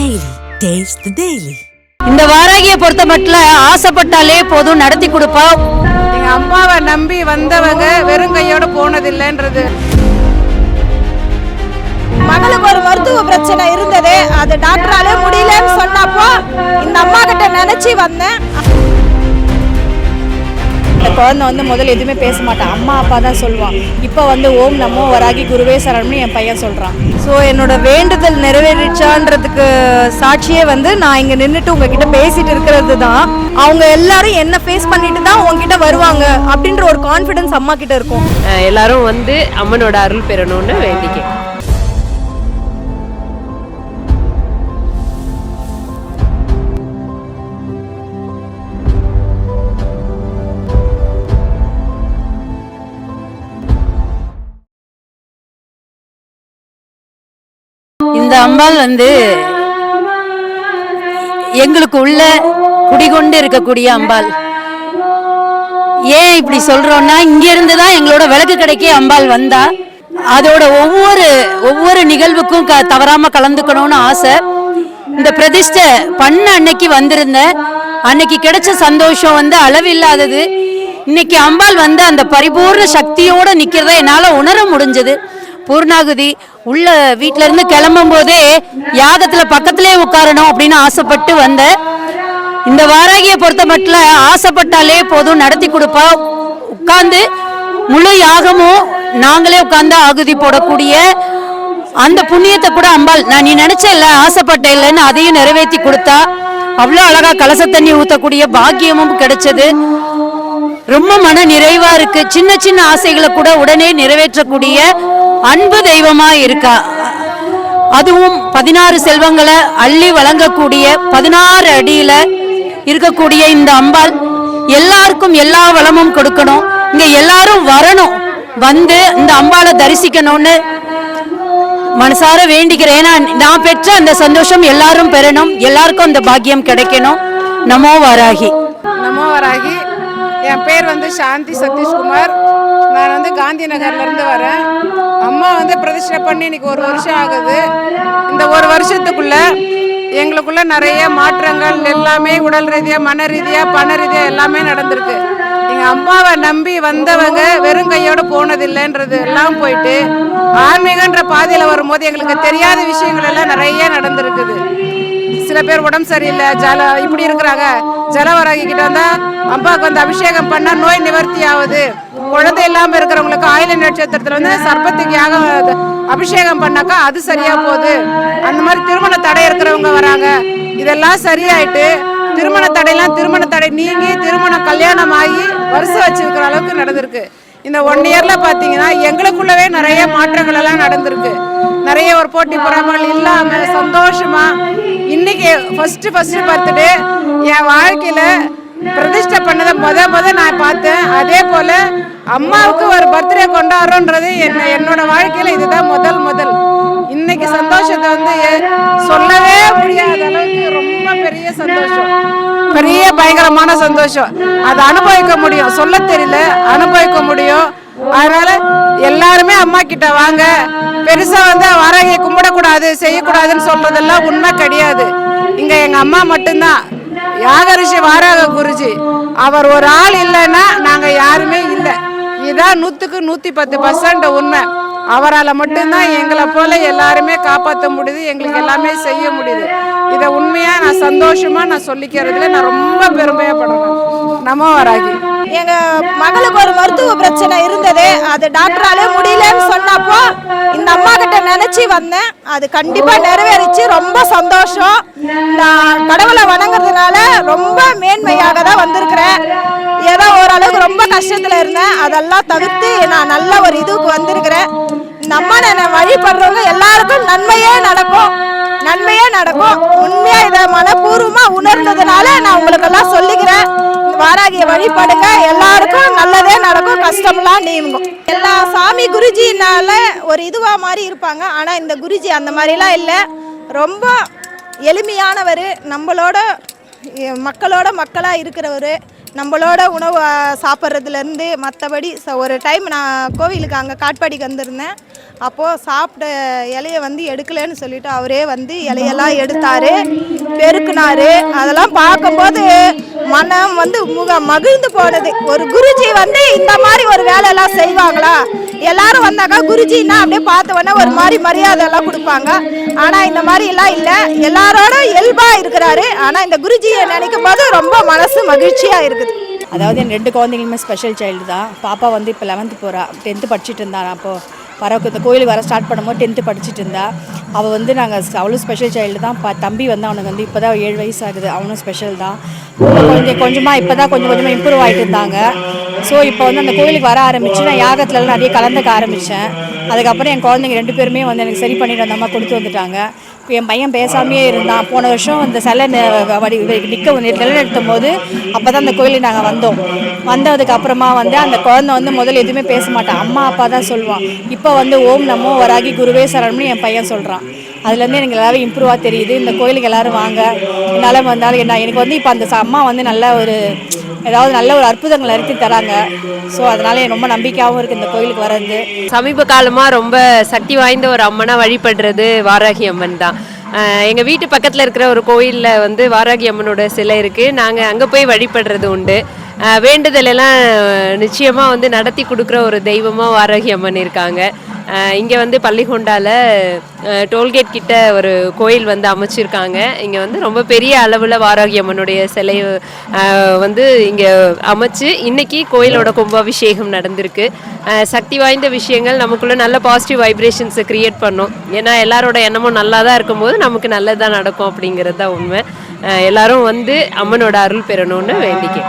Daily. Taste the Daily. இந்த வாராகியை பொறுத்த மட்டும் ஆசைப்பட்டாலே போதும் நடத்தி கொடுப்பா எங்க அம்மாவை நம்பி வந்தவங்க வெறும் கையோட போனதில்லைன்றது மகளுக்கு ஒரு மருத்துவ பிரச்சனை இருந்தது அது டாக்டராலே முடியலன்னு சொன்னப்போ இந்த அம்மா கிட்ட நினைச்சு வந்தேன் இந்த குழந்தை வந்து முதல்ல எதுவுமே பேச மாட்டான் அம்மா அப்பா தான் சொல்லுவான் இப்போ வந்து ஓம் நமோ வராகி குருவே சரணம்னு என் பையன் சொல்கிறான் ஸோ என்னோட வேண்டுதல் நிறைவேறிச்சான்றதுக்கு சாட்சியே வந்து நான் இங்கே நின்றுட்டு உங்ககிட்ட பேசிட்டு இருக்கிறது தான் அவங்க எல்லாரும் என்ன ஃபேஸ் பண்ணிட்டு தான் உங்ககிட்ட வருவாங்க அப்படின்ற ஒரு கான்ஃபிடன்ஸ் அம்மா கிட்ட இருக்கும். எல்லாரும் வந்து அம்மனோட அருள் பெறணும்னு வேண்டிக்கேன் அம்பாள் வந்து எங்களுக்கு உள்ள குடிகொண்டு இருக்கக்கூடிய அம்பாள். ஏன் இப்படி சொல்றோம்னா இங்க இருந்து தான் எங்களோட விளக்கு கடைக்கே அம்பாள் வந்தா. அதோட ஒவ்வொரு ஒவ்வொரு நிகழ்வுக்கும் க தவறாம கலந்துக்கணும்னு ஆசை. இந்த பிரதிஷ்டை பண்ண அன்னைக்கு வந்திருந்தேன். அன்னைக்கு கிடைச்ச சந்தோஷம் வந்து அளவில்லாதது. இன்னைக்கு அம்பாள் வந்து அந்த பரிபூர்ண சக்தியோட நிக்கிறத என்னால உணர முடிஞ்சது. பூர்ணாகுதி உள்ள வீட்டில இருந்து கிளம்பும் போதே யாகத்துல பக்கத்திலே உட்காரணும் அப்படின்னு ஆசைப்பட்டு வந்தேன் இந்த வாராகியை பொறுத்த மட்டும் ஆசைப்பட்டாலே போதும் நடத்தி கொடுப்பா. உட்கார்ந்து முழு யாகமும் நாங்களே உட்கார்ந்து ஆகுதி போடக்கூடிய அந்த புண்ணியத்தை கூட அம்பாள் நான் நீ நினைச்ச இல்ல ஆசைப்பட்ட இல்லைன்னு அதையும் நிறைவேற்றி கொடுத்தா. அவ்வளோ அழகா கலச தண்ணி ஊத்தக்கூடிய பாக்கியமும் கிடைச்சது. ரொம்ப மன நிறைவா இருக்கு. சின்ன சின்ன ஆசைகளை கூட உடனே நிறைவேற்றக்கூடிய அன்பு தெய்வமா இருக்கா. அதுவும் பதினாறு செல்வங்களை அள்ளி வழங்கக்கூடிய பதினாறு அடியில இருக்கக்கூடிய இந்த அம்பாள் எல்லாருக்கும் எல்லா வளமும் கொடுக்கணும். இங்க எல்லாரும் வரணும். வந்து இந்த அம்பாளை தரிசிக்கணும்னு மனசார வேண்டிக்கிறேன். ஏன்னா நான் பெற்ற அந்த சந்தோஷம் எல்லாரும் பெறணும். எல்லாருக்கும் அந்த பாக்கியம் கிடைக்கணும். நமோ வராகி. நமோ வராகி. என் பேர் வந்து சாந்தி சதீஷ்குமார். நான் வந்து காந்தி நகர்ல இருந்து வரேன். அம்மா வந்து பிரதிஷ்டை பண்ணி இன்னைக்கு ஒரு வருஷம் ஆகுது. இந்த ஒரு வருஷத்துக்குள்ள எங்களுக்குள்ள நிறைய மாற்றங்கள் எல்லாமே உடல் ரீதியாக மன ரீதியாக பண ரீதியாக எல்லாமே நடந்திருக்கு. எங்கள் அம்மாவை நம்பி வந்தவங்க வெறும் கையோட போனதில்லைன்றது எல்லாம் போயிட்டு ஆன்மீகன்ற பாதையில் வரும்போது எங்களுக்கு தெரியாத விஷயங்கள் எல்லாம் நிறைய நடந்திருக்குது. சில பேர் உடம்பு சரியில்லை ஜல இப்படி இருக்கிறாங்க. ஜலவராகி கிட்ட வந்தா அம்பாவுக்கு வந்து அபிஷேகம் பண்ணா நோய் நிவர்த்தி ஆகுது. குழந்தை இல்லாம இருக்கிறவங்களுக்கு ஆயில நட்சத்திரத்துல வந்து சர்பத்துக்கு யாகம் அது அபிஷேகம் பண்ணாக்கா அது சரியா போகுது. அந்த மாதிரி திருமண தடை இருக்கிறவங்க வராங்க. இதெல்லாம் சரியாயிட்டு திருமண தடையெல்லாம் திருமண தடை நீங்கி திருமணம் கல்யாணம் ஆகி வருஷம் வச்சிருக்கிற அளவுக்கு நடந்திருக்கு. இந்த ஒன் இயர்ல பாத்தீங்கன்னா எங்களுக்குள்ளவே நிறைய மாற்றங்கள் எல்லாம் நடந்திருக்கு. நிறைய ஒரு போட்டி பொறாமல் இல்லாம சந்தோஷமா. இன்னைக்கு ஃபர்ஸ்ட் ஃபர்ஸ்ட் பர்த்டே என் வாழ்க்கையில பிரதிஷ்டை பண்ணதை முத முத நான் பார்த்தேன். அதே போல அம்மாவுக்கு ஒரு பர்த்டே கொண்டாடுறோன்றது என்ன என்னோட வாழ்க்கையில இதுதான் முதல் முதல். இன்னைக்கு சந்தோஷத்தை வந்து சொல்லவே முடியாத அளவுக்கு ரொம்ப பெரிய சந்தோஷம். பெரிய பயங்கரமான சந்தோஷம். அதை அனுபவிக்க முடியும். சொல்ல தெரியல அனுபவிக்க முடியும். அதனால எல்லாருமே அம்மா கிட்ட வாங்க. பெருசா வந்து வாராகியை கும்பிடக்கூடாது செய்யக்கூடாதுன்னு சொல்றதெல்லாம் உண்மை கிடையாது. இங்க எங்க அம்மா மட்டும்தான். யாகரிஷி வாராக குருஜி. அவர் ஒரு ஆள் இல்லைன்னா நாங்க யாருமே இல்லை. இதான் நூத்துக்கு நூத்தி பத்து பர்சன்ட் உண்மை. அவரால் மட்டும்தான் எங்களை போல எல்லாருமே காப்பாற்ற முடியுது எங்களுக்கு எல்லாமே செய்ய முடியுது. இதை உண்மையா நான் சந்தோஷமா நான் சொல்லிக்கிறதுல நான் ரொம்ப பெருமையப்படுறேன் நம்ம வராகி. எங்க மகளுக்கு ஒரு மருத்துவ பிரச்சனை இருந்தது அது டாக்டராலே முடியலன்னு சொன்னப்போ இந்த அம்மா கிட்ட நினைச்சு வந்தேன். அது கண்டிப்பா நிறைவேறிச்சு ரொம்ப சந்தோஷம். நான் கடவுளை வணங்குறதுனால ரொம்ப மேன்மையாக தான் வந்திருக்கிறேன். ஏதோ ஓரளவுக்கு ரொம்ப கஷ்டத்துல இருந்தேன். அதெல்லாம் தவிர்த்து நான் நல்ல ஒரு இதுக்கு வந்திருக்கிறேன். நம்ம அம்மா நான் வழிபடுறவங்க எல்லாருக்கும் நன்மையே நடக்கும். நன்மையே நடக்கும். உண்மையா இதை மனப்பூர்வமா உணர்ந்ததுனால நான் உங்களுக்கு எல்லாம் சொல்லிக்கிறேன். வாராகிய வழிபாடுங்க. எல்லாருக்கும் நல்லதே நடக்கும். கஷ்டம்லாம் நீங்கும். எல்லா சாமி குருஜினால ஒரு இதுவா மாதிரி இருப்பாங்க. ஆனா இந்த குருஜி அந்த மாதிரிலாம் இல்லை. ரொம்ப எளிமையானவர். நம்மளோட மக்களோட மக்களாக இருக்கிறவர். நம்மளோட உணவு சாப்பிட்றதுலேருந்து மற்றபடி ச- ஒரு டைம் நான் கோவிலுக்கு அங்கே காட்பாடிக்கு வந்திருந்தேன். அப்போது சாப்பிட்ட இலையை வந்து எடுக்கலைன்னு சொல்லிட்டு அவரே வந்து இலையெல்லாம் எடுத்தார் பெருக்குனாரு. அதெல்லாம் பார்க்கும்போது மனம் வந்து முக மகிழ்ந்து போனது. ஒரு குருஜி வந்து இந்த மாதிரி ஒரு வேலையெல்லாம் செய்வாங்களா? எல்லாரும் வந்தாக்கா குருஜின்னா அப்படியே பார்த்த உடனே ஒரு மாதிரி மரியாதை எல்லாம் கொடுப்பாங்க. ஆனால் இந்த மாதிரி எல்லாம் இல்லை. எல்லாரோட இயல்பாக இருக்கிறாரு. ஆனால் இந்த குருஜியை நினைக்கும் போது ரொம்ப மனசு மகிழ்ச்சியாக இருக்குது. அதாவது என் ரெண்டு குழந்தைங்களுமே ஸ்பெஷல் சைல்டு தான். பாப்பா வந்து இப்போ லெவன்த்து போகிறா டென்த்து படிச்சுட்டு இருந்தா அப்போது வர இந்த கோயிலுக்கு வர ஸ்டார்ட் பண்ணும்போது டென்த்து படிச்சுட்டு இருந்தா. அவள் வந்து நாங்கள் அவளும் ஸ்பெஷல் சைல்டு தான். ப தம்பி வந்து அவனுக்கு வந்து இப்போ தான் ஏழு வயசு ஆகுது. அவனும் ஸ்பெஷல் தான். கொஞ்சம் கொஞ்சமாக இப்போ தான் கொஞ்சம் கொஞ்சமாக இம்ப்ரூவ் ஆகிட்டு இருந்தாங்க. ஸோ இப்போ வந்து அந்த கோயிலுக்கு வர ஆரம்பிச்சு நான் யாகத்துலலாம் நிறைய கலந்துக்க ஆரம்பித்தேன் அதுக்கப்புறம் என் குழந்தைங்க ரெண்டு பேருமே வந்து எனக்கு சரி பண்ணிட்டு வந்தம்மா கொடுத்து வந்துட்டாங்க. என் பையன் பேசாமையே இருந்தான். போன வருஷம் இந்த சிலை ந- வடி நிற்க நிலநிறுத்தும் போது அப்போ தான் அந்த கோயிலுக்கு நாங்கள் வந்தோம். வந்ததுக்கு அப்புறமா வந்து அந்த குழந்தை வந்து முதல்ல எதுவுமே பேச மாட்டான் அம்மா அப்பா தான் சொல்லுவான். இப்போ அப்போ வந்து ஓம் நமோ வராகி குருவே சரணம்னு என் பையன் சொல்கிறான் அதுலேருந்து எனக்கு எல்லாரும் இம்ப்ரூவாக தெரியுது. இந்த கோயிலுக்கு எல்லாரும் வாங்க. என்னால் வந்தாலும் என்ன எனக்கு வந்து இப்போ அந்த அம்மா வந்து நல்ல ஒரு ஏதாவது நல்ல ஒரு அற்புதங்கள் அறுத்தி தராங்க. ஸோ அதனால ரொம்ப நம்பிக்கையாகவும் இருக்குது இந்த கோயிலுக்கு வர்றது சமீப காலமாக ரொம்ப சக்தி வாய்ந்த ஒரு அம்மனா வழிபடுறது வாராகி அம்மன் தான். எங்கள் வீட்டு பக்கத்தில் இருக்கிற ஒரு கோயிலில் வந்து வாராகி அம்மனோட சிலை இருக்குது நாங்கள் அங்கே போய் வழிபடுறது உண்டு. வேண்டுதல் எல்லாம் நிச்சயமா வந்து நடத்தி கொடுக்குற ஒரு தெய்வமா வாராகி அம்மன் இருக்காங்க. இங்கே வந்து பள்ளிகொண்டால டோல்கேட் கிட்ட ஒரு கோயில் வந்து அமைச்சிருக்காங்க. இங்கே வந்து ரொம்ப பெரிய அளவில் வாராகி அம்மனுடைய சிலை வந்து இங்கே அமைச்சு இன்னைக்கு கோயிலோட கும்பாபிஷேகம் நடந்திருக்கு. சக்தி வாய்ந்த விஷயங்கள் நமக்குள்ள நல்ல பாசிட்டிவ் வைப்ரேஷன்ஸை கிரியேட் பண்ணும். ஏன்னா எல்லாரோட எண்ணமும் நல்லா தான் இருக்கும்போது நமக்கு நல்லதாக நடக்கும் அப்படிங்கிறது தான் உண்மை. எல்லாரும் வந்து அம்மனோட அருள் பெறணும்னு வேண்டிக்கை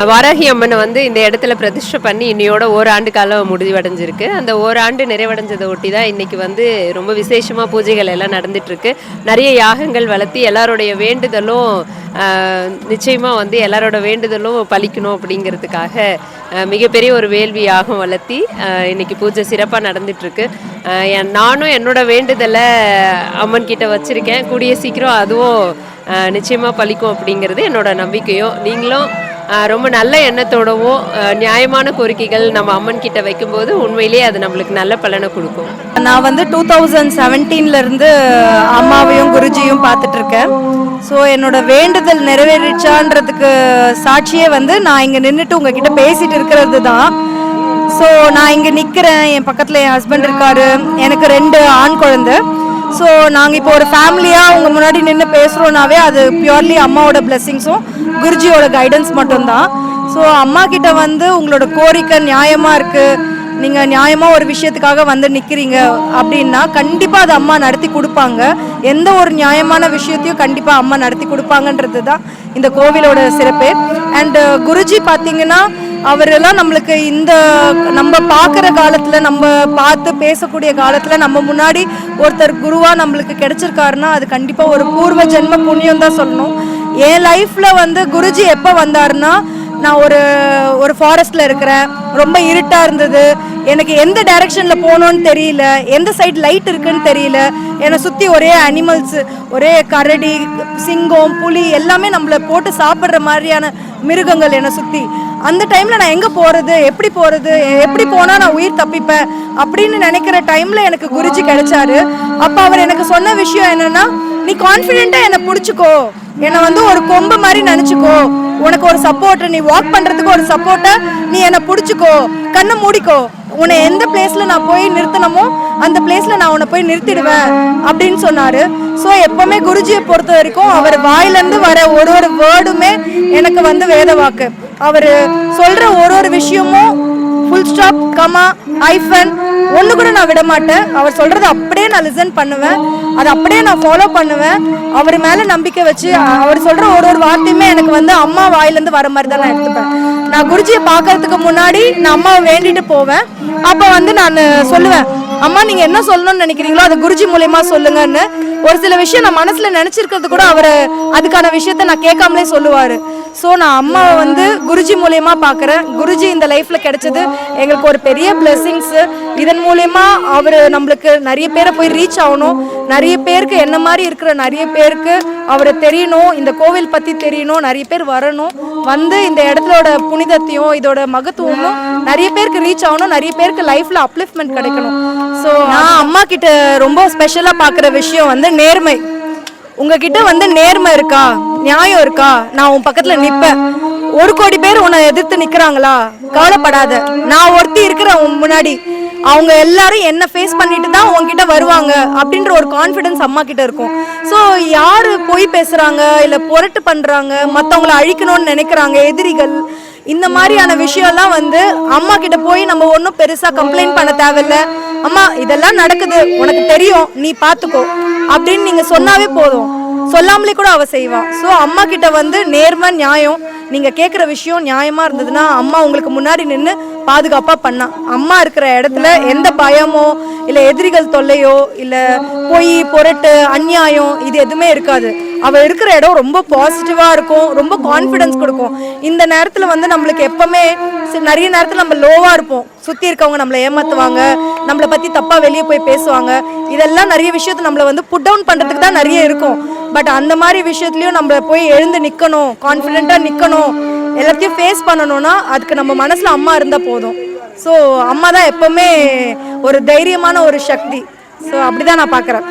வாராகி அம்மனை வந்து இந்த இடத்துல பிரதிஷ்டை பண்ணி இன்னையோட ஓராண்டு காலம் முடிவடைஞ்சிருக்கு. அந்த ஓராண்டு நிறைவடைஞ்சதை ஒட்டி தான் இன்னைக்கு வந்து ரொம்ப விசேஷமாக பூஜைகள் எல்லாம் நடந்துட்டுருக்கு. நிறைய யாகங்கள் வளர்த்தி எல்லாருடைய வேண்டுதலும் நிச்சயமாக வந்து எல்லாரோட வேண்டுதலும் பலிக்கணும் அப்படிங்கிறதுக்காக மிகப்பெரிய ஒரு வேள்வி யாகம் வளர்த்தி இன்னைக்கு பூஜை சிறப்பாக நடந்துட்டுருக்கு. என்- நானும் என்னோட வேண்டுதலை அம்மன் கிட்ட வச்சுருக்கேன். கூடிய சீக்கிரம் அதுவும் நிச்சயமாக பழிக்கும் பலிக்கும் அப்படிங்கிறது என்னோட நம்பிக்கையும். நீங்களும் ரொம்ப நல்ல எண்ணத்தோடவும் நியாயமான கோரிக்கைகள் நம்ம அம்மன் கிட்ட வைக்கும்போது உண்மையிலேயே அது நம்மளுக்கு நல்ல பலனை கொடுக்கும். நான் வந்து டூ தௌசண்ட் செவன்டீன்லேருந்து அம்மாவையும் குருஜியும் பார்த்துட்டு இருக்கேன். ஸோ என்னோட வேண்டுதல் நிறைவேறிச்சான்றதுக்கு சாட்சியே வந்து நான் இங்கே நின்றுட்டு உங்ககிட்ட பேசிட்டு இருக்கிறது தான் ஸோ நான் இங்கே நிற்கிறேன் என் பக்கத்தில் என் ஹஸ்பண்ட் இருக்காரு. எனக்கு ரெண்டு ஆண் குழந்தை. ஸோ நாங்கள் இப்போ ஒரு ஃபேமிலியாக உங்கள் முன்னாடி நின்று பேசுகிறோன்னாவே அது பியூர்லி அம்மாவோட பிளெஸ்ஸிங்ஸும் குருஜியோட கைடன்ஸ் மட்டும்தான். ஸோ அம்மா கிட்ட வந்து உங்களோட கோரிக்கை நியாயமாக இருக்குது நீங்கள் நியாயமாக ஒரு விஷயத்துக்காக வந்து நிற்கிறீங்க அப்படின்னா கண்டிப்பாக அது அம்மா நடத்தி கொடுப்பாங்க. எந்த ஒரு நியாயமான விஷயத்தையும் கண்டிப்பாக அம்மா நடத்தி கொடுப்பாங்கன்றது தான் இந்த கோவிலோட சிறப்பு. அண்டு குருஜி பார்த்தீங்கன்னா அவரெல்லாம் நம்மளுக்கு இந்த நம்ம பார்க்குற காலத்தில் நம்ம பார்த்து பேசக்கூடிய காலத்தில் நம்ம முன்னாடி ஒருத்தர் குருவாக நம்மளுக்கு கிடைச்சிருக்காருன்னா அது கண்டிப்பாக ஒரு பூர்வ ஜென்ம புண்ணியம் தான் சொல்லணும். என் லைஃப்பில் வந்து குருஜி எப்போ வந்தாருன்னா நான் ஒரு ஒரு ஃபாரஸ்ட்டில் இருக்கிறேன். ரொம்ப இருட்டாக இருந்தது. எனக்கு எந்த டைரக்ஷனில் போகணும்னு தெரியல. எந்த சைடு லைட் இருக்குன்னு தெரியல. என்னை சுற்றி ஒரே அனிமல்ஸ் ஒரே கரடி சிங்கம் புலி எல்லாமே நம்மளை போட்டு சாப்பிட்ற மாதிரியான மிருகங்கள் என்னை சுற்றி அந்த டைமில் நான் எங்கே போகிறது எப்படி போகிறது எப்படி போனால் நான் உயிர் தப்பிப்பேன் அப்படின்னு நினைக்கிற டைமில் எனக்கு குருஜி கிடைச்சாரு. அப்போ அவர் எனக்கு சொன்ன விஷயம் என்னென்னா நீ கான்ஃபிடென்ட்டாக என்னை பிடிச்சிக்கோ. என்னை வந்து ஒரு கொம்பு மாதிரி நினச்சிக்கோ. உனக்கு ஒரு சப்போர்ட் நீ வாக் பண்ணுறதுக்கு ஒரு சப்போர்ட்டை நீ என்னை பிடிச்சிக்கோ. கண்ணை மூடிக்கோ. உன்னை எந்த பிளேஸில் நான் போய் நிறுத்தணுமோ அந்த பிளேஸில் நான் உன்னை போய் நிறுத்திடுவேன். அப்படின்னு சொன்னாரு. ஸோ எப்பவுமே குருஜியை பொறுத்த வரைக்கும் அவர் வாயிலேருந்து வர ஒரு ஒரு வேர்டுமே எனக்கு வந்து வேத வாக்கு. அவர் சொல்ற ஒரு ஒரு விஷயமும் ஃபுல் ஸ்டாப் கமா ஐஃபன் ஒன்று கூட நான் விட மாட்டேன். அவர் சொல்கிறத அப்படியே நான் லிசன் பண்ணுவேன். அதை அப்படியே நான் ஃபாலோ பண்ணுவேன். அவர் மேலே நம்பிக்கை வச்சு அவர் சொல்ற ஒரு ஒரு வார்த்தையுமே எனக்கு வந்து அம்மா வாயிலேருந்து வர மாதிரி தான் நான் எடுத்துப்பேன். நான் குருஜியை பார்க்கறதுக்கு முன்னாடி நான் அம்மாவை வேண்டிட்டு போவேன். அப்போ வந்து நான் சொல்லுவேன் அம்மா நீங்க என்ன சொல்லணும்னு நினைக்கிறீங்களோ அதை குருஜி மூலியமா சொல்லுங்கன்னு. ஒரு சில விஷயம் நான் மனசுல நினைச்சிருக்கிறது கூட அவர் அதுக்கான விஷயத்த நான் கேட்காமலே சொல்லுவாரு. ஸோ நான் அம்மாவை வந்து குருஜி மூலயமா பார்க்குறேன். குருஜி இந்த லைஃப்பில் கிடைச்சது எங்களுக்கு ஒரு பெரிய பிளெஸிங்ஸ் இதன் மூலயமா அவர் நம்மளுக்கு நிறைய பேரை போய் ரீச் ஆகணும். நிறைய பேருக்கு என்ன மாதிரி இருக்கிற நிறைய பேருக்கு அவரை தெரியணும் இந்த கோவில் பத்தி தெரியணும் நிறைய பேர் வரணும். வந்து இந்த இடத்தோட புனிதத்தையும் இதோட மகத்துவமும் நிறைய பேருக்கு ரீச் ஆகணும் நிறைய பேருக்கு லைஃப்ல அப்லிஃப்ட்மெண்ட் கிடைக்கணும். ஸோ நான் அம்மா கிட்ட ரொம்ப ஸ்பெஷலா பார்க்குற விஷயம் வந்து நேர்மை. உங்ககிட்ட வந்து நேர்மை இருக்கா? நியாயம் இருக்கா? நான் உன் பக்கத்துல நிப்பேன். ஒரு கோடி பேர் உன்னை எதிர்த்து நிக்கிறாங்களா? கவலைப்படாத. நான் ஒருத்தி இருக்கிறேன் உன் முன்னாடி. அவங்க எல்லாரும் என்ன ஃபேஸ் பண்ணிட்டு தான் உங்ககிட்ட வருவாங்க அப்படின்ற ஒரு கான்ஃபிடன்ஸ் அம்மா கிட்ட இருக்கும். ஸோ யார் போய் பேசுறாங்க இல்லை புரட்டு பண்றாங்க மற்றவங்களை அழிக்கணும்னு நினைக்கிறாங்க எதிரிகள் இந்த மாதிரியான விஷயம்லாம் வந்து அம்மா கிட்ட போய் நம்ம ஒன்றும் பெருசாக கம்ப்ளைண்ட் பண்ண தேவையில்ல. அம்மா இதெல்லாம் நடக்குது உனக்கு தெரியும் நீ பார்த்துக்கோ அப்படின்னு நீங்கள் சொன்னாவே போதும். சொல்லாமலே கூட அவ செய்வான் ஸோ அம்மா கிட்ட வந்து நேர்மை நியாயம் நீங்க கேட்குற விஷயம் நியாயமா இருந்ததுன்னா அம்மா உங்களுக்கு முன்னாடி நின்று பாதுகாப்பா பண்ணா. அம்மா இருக்கிற இடத்துல எந்த பயமோ இல்ல எதிரிகள் தொல்லையோ இல்ல பொய் பொருட்டு அநியாயம் இது எதுவுமே இருக்காது. அவ இருக்கிற இடம் ரொம்ப பாசிட்டிவா இருக்கும் ரொம்ப கான்ஃபிடன்ஸ் கொடுக்கும். இந்த நேரத்துல வந்து நம்மளுக்கு எப்பவுமே நிறைய நேரத்துல நம்ம லோவா இருப்போம். சுத்தி இருக்கவங்க நம்மளை ஏமாத்துவாங்க நம்மளை பத்தி தப்பா வெளியே போய் பேசுவாங்க. இதெல்லாம் நிறைய விஷயத்த நம்மள வந்து புட் டவுன் பண்றதுக்கு தான் நிறைய இருக்கும். பட் அந்த மாதிரி விஷயத்துலயும் நம்ம போய் எழுந்து நிக்கணும் கான்ஃபிடென்ட்டா நிக்கணும் எல்லாத்தையும் ஃபேஸ் பண்ணணும்னா அதுக்கு நம்ம மனசுல அம்மா இருந்தா போதும். ஸோ அம்மா தான் எப்பவுமே ஒரு தைரியமான ஒரு சக்தி. ஸோ அப்படிதான் நான் பார்க்குறேன்.